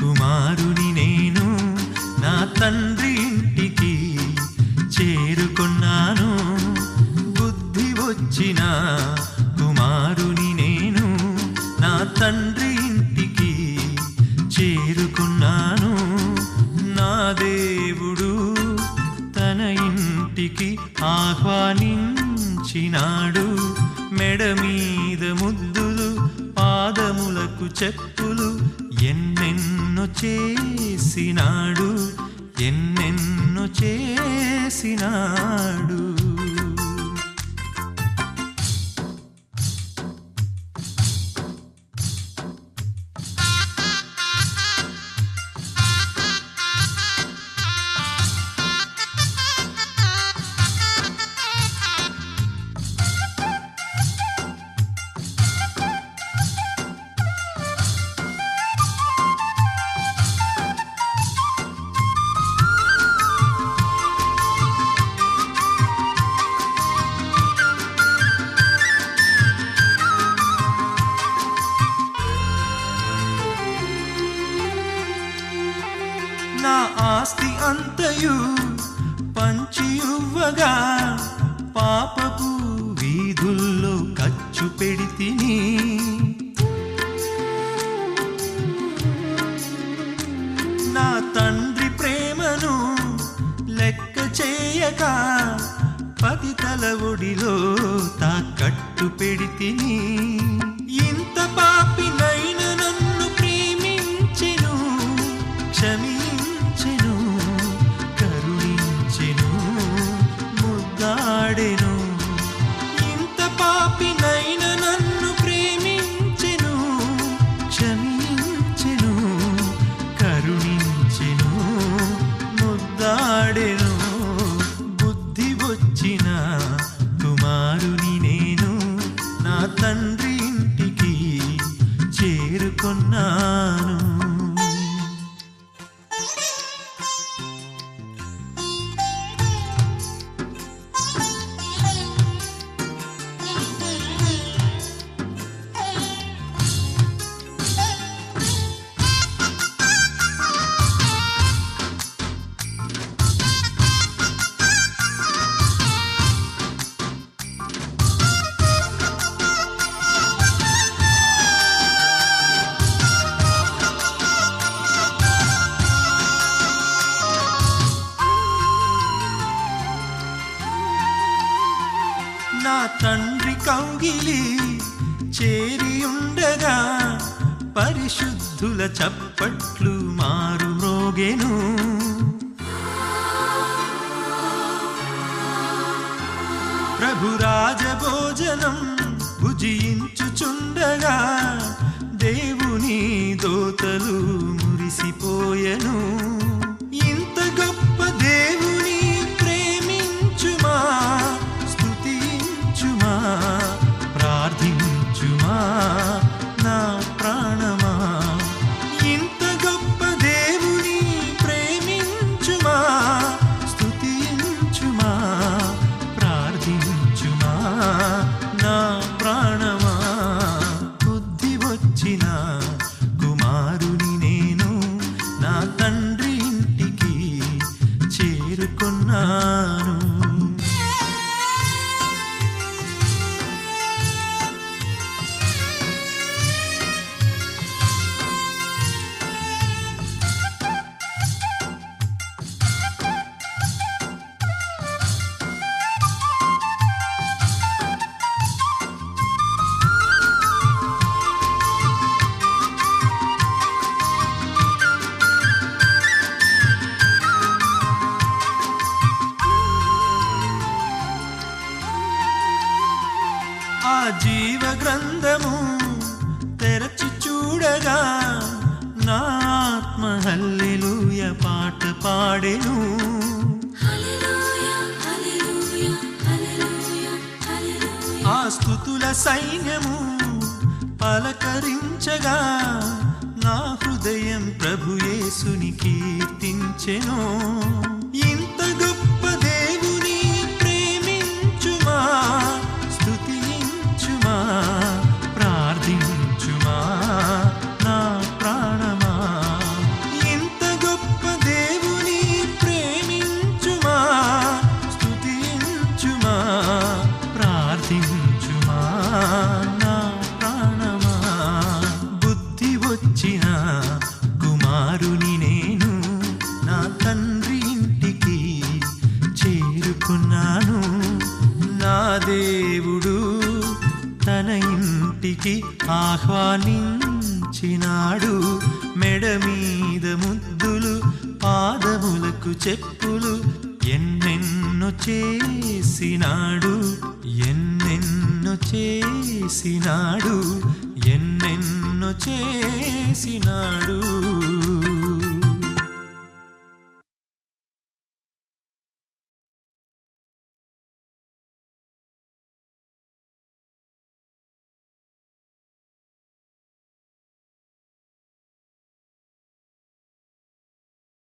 కుమారుని నేను నా తండ్రి ఇంటికి చేరుకున్నాను. బుద్ధి వచ్చిన కుమారుని నేను నా తండ్రి ఇంటికి చేరుకున్నాను. నా దేవుడు తన ఇంటికి ఆహ్వానించినాడు. మెడ మీద ముద్దులు పాదములకు చెప్పులు ఎన్నెన్నో చేసినాడు ఎన్నెన్నో చేసినాడు. చేయక పది తల ఒడిలో తాకట్టు పెడితిని ఇంత పాపినైన నన్ను ప్రేమించెను క్షమించెను కరుణించెను ముద్దాడెను. చేరుకున్నాను నా తండ్రి కౌగిలి చేరియుండగా పరిశుద్ధుల చప్పట్లు మారు మ్రోగెను. ప్రభురాజ భోజనం భుజించుచుండగా దేవుని దోతలు మురిసిపోయెను. బుద్ధి కుమారుని నేను నా తండ్రి ఇంటికి చేరుకున్నా. జీవ గ్రంథము తెరచి చూడగా నా ఆత్మ హల్లెలూయ పాట పాడెను. ఆ స్థుతుల సైన్యము పలకరించగా నా హృదయం ప్రభుయేసుని కీర్తించెను. ఇంటికి ఆహ్వానించినాడు. మెడ మీద ముద్దులు పాదములకు చెప్పులు ఎన్నెన్నో చేసినాడు. ఎన్నెన్నో చేసినాడు ఎన్నెన్నో చేసినాడు.